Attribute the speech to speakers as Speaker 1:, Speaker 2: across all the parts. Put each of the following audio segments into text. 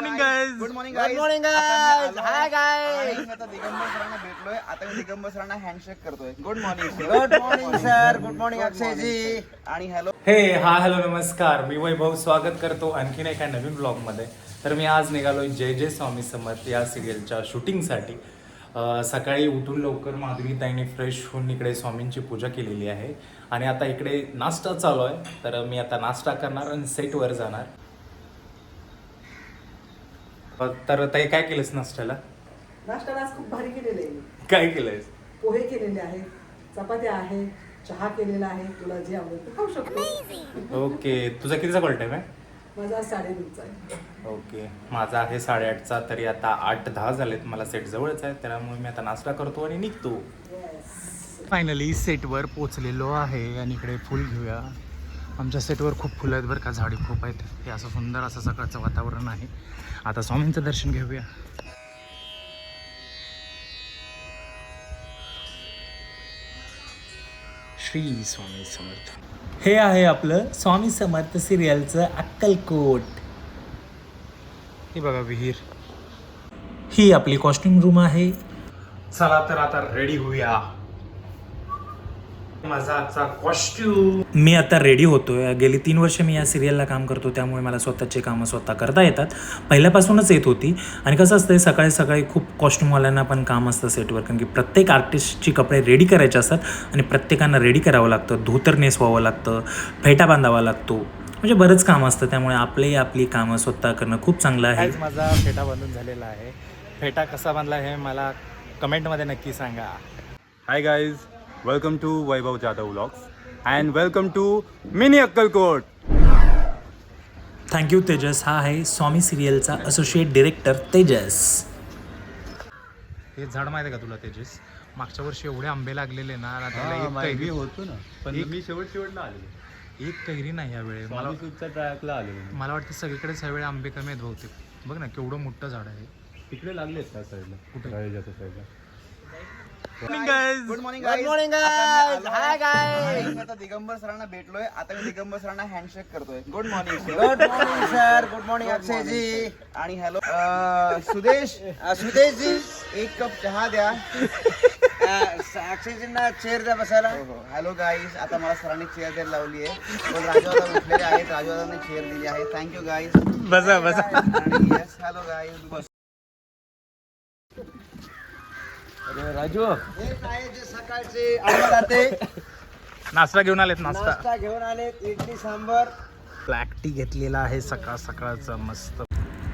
Speaker 1: guys.
Speaker 2: Good morning
Speaker 3: Good morning, guys. Hi, guys.
Speaker 2: मी आता दिगंबर सरांना भेटलोय. आता मी दिगंबर सरांना हँडशेक करतोय. Good morning
Speaker 3: good morning sir good morning Akshay ji
Speaker 2: आणि हॅलो
Speaker 1: हे हा हॅलो नमस्कार. मी वैभव स्वागत करतो आणखीन एका नवीन ब्लॉगमध्ये तर मी आज निघालोय जय जय स्वामी समर्थ या सिरियलच्या शूटिंगसाठी अं, सकाळी उठून लवकर माधुरीताईने फ्रेश होऊन इकडे स्वामींची पूजा केलेली आहे. आणि आता इकडे नाश्ता चालू आहे. तर मी आता नाश्ता करणार आणि सेटवर जाणार. तर ताई काय केलंस नाश्त्याला?
Speaker 4: नाश्ता आज खूप भारी केलेले आहे
Speaker 1: काय केलंयस?
Speaker 4: पोहे केलेले आहेत चपात्या आहे चहा केलेला आहे तुला जे आवडेल ते खाऊ शकतो.
Speaker 1: ओके तुझा कितीचा कॉल टाईम आहे?
Speaker 4: माझा साडेनऊचा आहे.
Speaker 1: ओके माझा आहे साडेआठचा तरी आता आठ दहा झालेत मला सेट जवळच आहे त्यामुळे मी आता नाश्ता करतो आणि निघतो. फायनली सेटवर पोचलेलो आहे आणि इकडे फुल घेऊया. आमच्या सेटवर खूप फुलं आहेत बरं का झाडे खूप आहेत. हे असं सुंदर असं सकाळचं वातावरण आहे. आता स्वामींचं दर्शन घेऊया. श्री स्वामी समर्थ. हे आहे आपलं स्वामी समर्थ सिरियलचं अक्कलकोट. हे बघा विहीर. ही आपली कॉस्ट्युम रूम आहे. चला तर आता रेडी होऊया. माझा आजचा कॉस्ट्युम मी आता रेडी होतोय. गेली तीन वर्ष मी या सिरियलला काम करतो त्यामुळे मला स्वतःचे कामं स्वतः करता येतात. पहिल्यापासूनच येत होती. आणि कसं असतं सकाळी सकाळी खूप कॉस्ट्युमवाल्यांना पण काम असतं सेटवर कारण की प्रत्येक आर्टिस्टची कपडे रेडी करायचे असतात आणि प्रत्येकांना रेडी करावं लागतं. धोतर नेसवावं लागतं फेटा बांधावा लागतो. म्हणजे बरंच काम असतं त्यामुळे आपली आपली कामं स्वतः करणं खूप चांगलं आहे. माझा फेटा बांधून झालेला आहे. फेटा कसा बांधला हे मला कमेंटमध्ये नक्की सांगा.
Speaker 5: Hi guys welcome to Vaibhav Jadhav vlogs and welcome to mini Akkalkot
Speaker 1: thank you Tejas हा आहे स्वामी सिरियलचा असोसिएट डिरेक्टर तेजस हे झाड माहिती आहे का तुला तेजस मागच्या वर्षी एवढे आंबे लागलेले ना आणि त्याला एक कैरी
Speaker 5: होतो ना. पण मी शेवट शेवटला आलेलो.
Speaker 1: एक कैरी नाही यावेळी मला
Speaker 5: ट्रॅकला आलेलो
Speaker 1: मला वाटतं सगळीकडेच ह्यावेळी आंबे कमी आहेत बहुतेक. बघ ना केवढं मोठं झाड आहे.
Speaker 5: तिकडे लागलेत त्या साईडला? कुठे? साईडला.
Speaker 2: Good morning
Speaker 3: good morning guys hi guys
Speaker 2: मी आता दिगंबर सरांना भेटलोय. आता मी दिगंबर सरांना हँडशेक करतोय. Good morning
Speaker 3: good morning sir good morning Akshay ji
Speaker 2: आणि हॅलो सुदेश
Speaker 3: सुदेश जी
Speaker 2: एक कप चहा द्या.
Speaker 3: अक्षय जींना चेअर द्या बसायला.
Speaker 2: हॅलो गाईज आता मला सरांनी चेअर द्यायला लावली आहे पण राजवादा उठलेले आहेत. राजवादाने चेअर दिली आहे. थँक्यू गाईज
Speaker 1: बसा बसा.
Speaker 2: हॅलो गाईज बस
Speaker 5: राजू.
Speaker 3: आहे जे सकाळचे
Speaker 1: नाश्ता घेऊन आलेत नाश्ता.
Speaker 3: नाश्ता घेऊन आले इडली सांबर.
Speaker 1: ब्लॅक टी घेतलेला आहे सकाळ सकाळचा मस्त.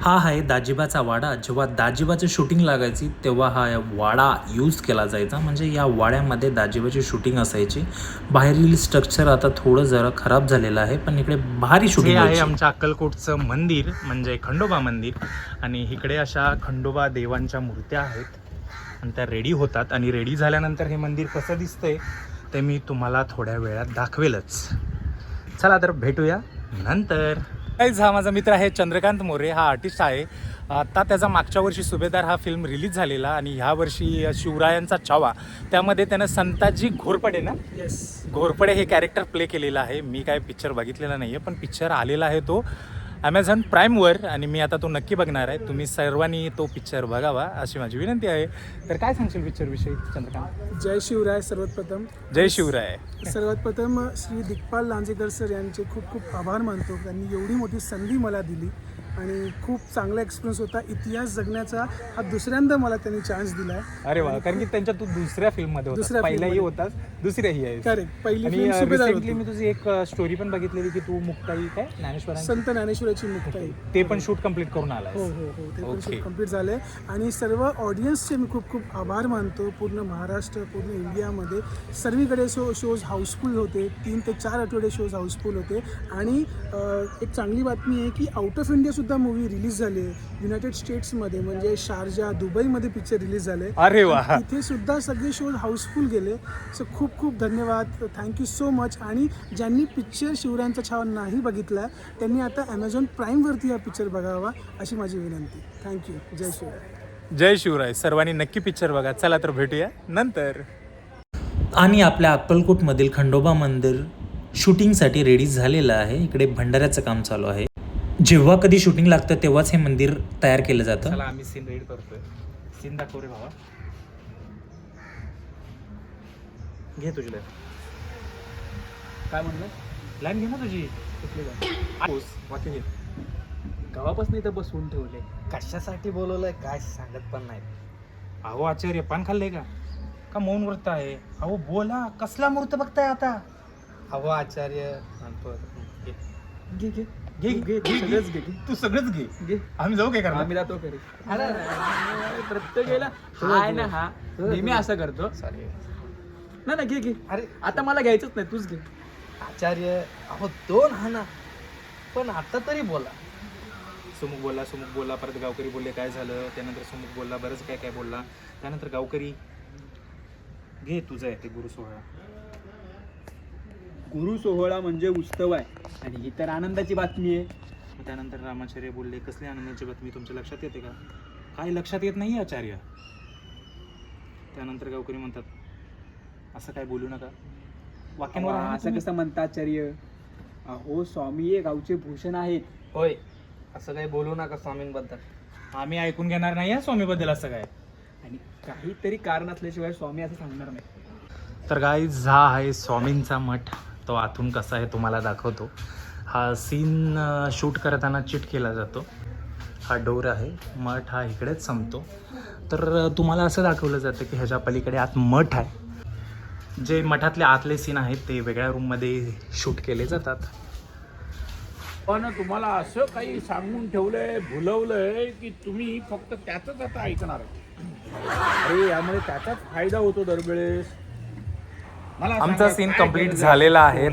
Speaker 1: हा आहे दाजिबाचा वाडा. जेव्हा दाजिबाचं शूटिंग लागायची तेव्हा हा वाडा यूज केला जायचा. म्हणजे या वाड्यामध्ये दाजिबाची शूटिंग असायची. बाहेरील स्ट्रक्चर आता थोडं जरा खराब झालेलं आहे पण इकडे भारी शूटिंग आहे आमच्या अक्कलकोटचं मंदिर म्हणजे खंडोबा मंदिर. आणि इकडे अशा खंडोबा देवांच्या मूर्त्या आहेत. आणि त्या रेडी होतात. आणि रेडी झाल्यानंतर हे मंदिर कसं दिसतंय ते मी तुम्हाला थोड्या वेळात दाखवेलच. चला तर भेटूया नंतर. गाईज हा माझा मित्र आहे चंद्रकांत मोरे. हा आर्टिस्ट आहे. आता त्याचा मागच्या वर्षी सुभेदार हा फिल्म रिलीज झालेला आणि ह्या वर्षी शिवरायांचा छावा त्यामध्ये त्यानं संताजी घोरपडे ना?
Speaker 4: येस
Speaker 1: घोरपडे हे कॅरेक्टर प्ले केलेलं आहे. मी काय पिक्चर बघितलेला नाही आहे पण पिक्चर आलेला आहे तो. ॲमेझॉन प्राईमवर आणि मी आता तो नक्की बघणार आहे. तुम्ही सर्वांनी तो पिक्चर बघावा अशी माझी विनंती आहे. तर काय सांगशील पिक्चरविषयी चंद्रकांत?
Speaker 6: जय शिवराय सर्वप्रथम
Speaker 1: जय शिवराय.
Speaker 6: सर्वात प्रथम श्री दिग्पाल लांजेकर सर यांचे खूप खूप आभार मानतो. त्यांनी एवढी मोठी संधी मला दिली. आणि खूप चांगला एक्सपिरियन्स होता. इतिहास जगण्याचा हा दुसऱ्यांदा मला त्यांनी चान्स दिला आहे.
Speaker 1: अरे वा कारण की त्यांच्या तू दुसऱ्या फिल्ममध्ये होता
Speaker 6: दुसऱ्या
Speaker 1: पहिल्याही
Speaker 6: film.
Speaker 1: होतास दुसऱ्याही आहे
Speaker 6: करेक्ट पहिली
Speaker 1: आणि
Speaker 6: फिल्म सुभेदार
Speaker 1: रिसेंटली
Speaker 6: होती.
Speaker 1: मी तुझी एक स्टोरी पण बघितलेली की तू मुक्ताई काय? ज्ञानेश्वरांची?
Speaker 6: संत ज्ञानेश्वराची मुक्ताई.
Speaker 1: ते पण शूट कंप्लीट करून
Speaker 6: हो हो हो. ते पण
Speaker 1: Okay.
Speaker 6: कंप्लीट झाले. आणि सर्व ऑडियन्सचे मी खूप खूप आभार मानतो. पूर्ण महाराष्ट्र पूर्ण इंडियामध्ये. सर्वीकडे शो शोज हाऊसफुल होते. तीन ते चार आठवडे शोज हाऊसफुल होते. आणि अं, एक चांगली बातमी आहे की आउट ऑफ इंडियासुद्धा मूवी रिलीज झाली आहे युनायटेड स्टेट्समध्ये म्हणजे शारजा दुबईमध्ये पिक्चर रिलीज झाले.
Speaker 1: अरे वा.
Speaker 6: तिथे सुद्धा सगळे शोज हाऊसफुल गेले. सो खूप खूप धन्यवाद. थँक्यू सो मच आणि ज्यांनी पिक्चर शिवरायांचा छावा नाही बघितला त्यांनी आता ॲमेझॉन प्राईमवरती हा पिक्चर बघावा अशी माझी विनंती. थँक्यू जय शिवराय.
Speaker 1: जय शिवराय. सर्वांनी नक्की पिक्चर बघा. चला तर भेटूया नंतर. आणि आपल्या अक्कलकोटमधील खंडोबा मंदिर शूटिंगसाठी रेडी झालेलं आहे. इकडे भंडाऱ्याचं काम चालू आहे. जेव्हा कधी शूटिंग लागतं तेव्हाच हे मंदिर तयार केलं जातं. चला आम्ही सीन रेड करतोय. सीन दाखव रे भावा. घे तुझी काय म्हणलं? लाईन घे ना तुझी. कुठली लाईन वाक्य घे.
Speaker 3: गावापासून इथं बसवून ठेवले
Speaker 2: कशासाठी बोलवलंय काय सांगत पण नाही.
Speaker 1: अहो आचार्य पान खाल्लंय का? का मौन व्रत आहे? अहो बोला कसला मूर्त बघताय आता?
Speaker 2: अहो आचार्य
Speaker 1: घे घे. घे घे घे सगळंच घे. तू सगळंच घे. घे. आम्ही जाऊ काय करणार?
Speaker 3: आम्ही जातो घरी. प्रत्येक वेळेला हा आहे ना हा. नेहमी असं करतो. नाही ना घे घे.
Speaker 2: अरे.
Speaker 3: आता मला घ्यायचंच नाही तूच घे.
Speaker 2: आचार्य अहो दोन हा ना पण आता तरी बोला.
Speaker 1: सुमुख बोलला सुमुख बोलला परत गावकरी बोलले काय झालं? त्यानंतर सुमुख बोलला बरंच काय काय बोलला? त्यानंतर गावकरी घे तुझं आहे ते गुरु सोहळा.
Speaker 3: गुरु सोहळा म्हणजे उत्सव आहे. आणि ही तर आनंदाची बातमी आहे.
Speaker 1: मग त्यानंतर रामाचार्य बोलले कसली आनंदाची बातमी तुमच्या लक्षात येते का? काय लक्षात येत नाही आचार्य? त्यानंतर गावकरी म्हणतात असं काय बोलू नका. वाक्यांवर
Speaker 3: असं
Speaker 1: तुम्ही?
Speaker 3: कसं म्हणतात आचार्य? अहो स्वामी हे गावचे भूषण आहेत.
Speaker 2: होय असं काही बोलू नका स्वामींबद्दल.
Speaker 1: आम्ही ऐकून घेणार नाही या स्वामीबद्दल असं काय?
Speaker 3: आणि काहीतरी कारण असल्याशिवाय स्वामी असं सांगणार नाही.
Speaker 1: तर गाईज हा आहे स्वामींचा मठ. तो आतून कसा आहे तुम्हाला दाखवतो. हा सीन शूट करताना चिट केला जातो. हा डोर आहे मठ हा इकडेच संपतो. तर तुम्हाला असं दाखवलं जातं की ह्याच्या पलीकडे आत मठ आहे. जे मठातले आतले सीन आहेत ते वेगळ्या रूममध्ये शूट केले जातात.
Speaker 7: पण तुम्हाला असं काही सांगून ठेवलंय भुलवलंय की तुम्ही फक्त त्याचंच आता ऐकणार अरे यामुळे त्याचाच फायदा होतो दरवेळेस.
Speaker 1: आमचा सीन
Speaker 7: कंप्लीट
Speaker 1: झालेला आहे?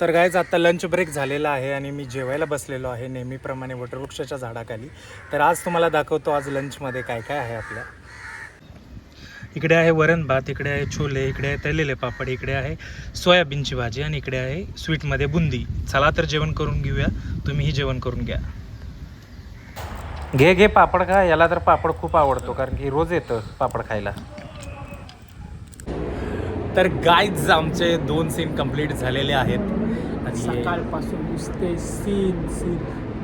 Speaker 1: तर गायज आता लंच ब्रेक झालेला आहे आणि मी जेवायला बसलेलो आहे नेहमीप्रमाणे वटवृक्षाच्या झाडाखाली. तर आज तुम्हाला दाखवतो आज लंचमध्ये काय काय आहे आपल्या. इकडे आहे वरण भात इकडे आहे छोले इकडे आहे तळलेले पापड इकडे आहे सोयाबीनची भाजी आणि इकडे आहे स्वीटमध्ये बुंदी. चला तर जेवण करून घेऊया. तुम्हीही जेवण करून घ्या. घे घे पापड खा. याला तर पापड खूप आवडतो कारण की रोज येतं पापड खायला. तर गाईज आमचे दोन सीन कंप्लीट झालेले आहेत. आणि
Speaker 3: सकाळपासून नुसते सीन सीन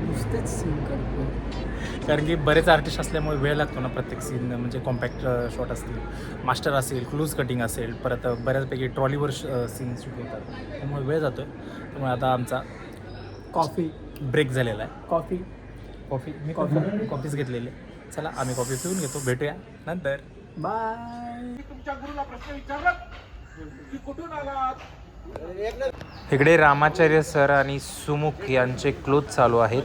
Speaker 3: नुसतेच सीन करतो
Speaker 1: कारण की बरेच आर्टिस्ट असल्यामुळे वेळ लागतो ना प्रत्येक सीन म्हणजे कॉम्पॅक्ट शॉट असतील मास्टर असेल क्लूज कटिंग असेल परत बऱ्याचपैकी ट्रॉलीवर सीन शूट होतात. त्यामुळे वेळ जातो त्यामुळे आता आमचा
Speaker 3: कॉफी
Speaker 1: ब्रेक झालेला आहे.
Speaker 3: कॉफी
Speaker 1: कॉफी मी कॉफी कॉफीच घेतलेली चला आम्ही कॉफी पिऊन घेतो. भेटूया नंतर.
Speaker 3: बाय
Speaker 7: तुमच्या गुरुला प्रश्न विचारला. की कुठून आलात
Speaker 1: इकडे रामाचार्य सर आणि सुमुख यांचे क्लोज चालू आहेत.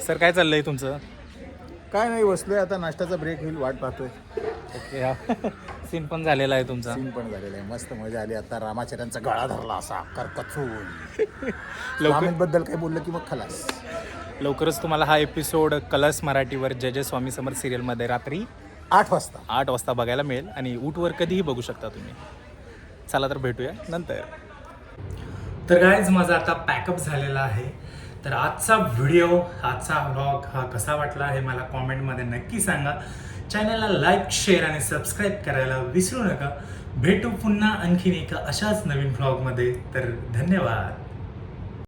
Speaker 1: सर काय चाललंय तुमचं?
Speaker 8: काय नाही बसलोय. आता नाश्त्याचा ब्रेक होईल वाट पाहतोय.
Speaker 1: ओके सीन पण झालेला आहे तुमचा.
Speaker 8: सीन पण झालेला आहे. मस्त मजा आली. आता रामाचार्यांचा गळा धरला असा करकचून बद्दल काय बोललं की मग खलास.
Speaker 1: लवकरच तुम्हाला हा एपिसोड कलर्स मराठीवर जय जय स्वामी समर्थ सिरियलमध्ये रात्री
Speaker 8: आठ वाजता.
Speaker 1: आठ वाजता बघायला मिळेल आणि ऊटवर कधीही बघू शकता तुम्ही. चला तर भेटूया नंतर. तर गायज माझा आता पॅकअप झालेला आहे. तर आजचा व्हिडिओ आजचा व्लॉग हा कसा वाटला हे मला कॉमेंटमध्ये नक्की सांगा. चॅनलला लाईक शेअर आणि सबस्क्राईब करायला विसरू नका. भेटू पुन्हा आणखीन एका अशाच नवीन व्लॉगमध्ये तर धन्यवाद.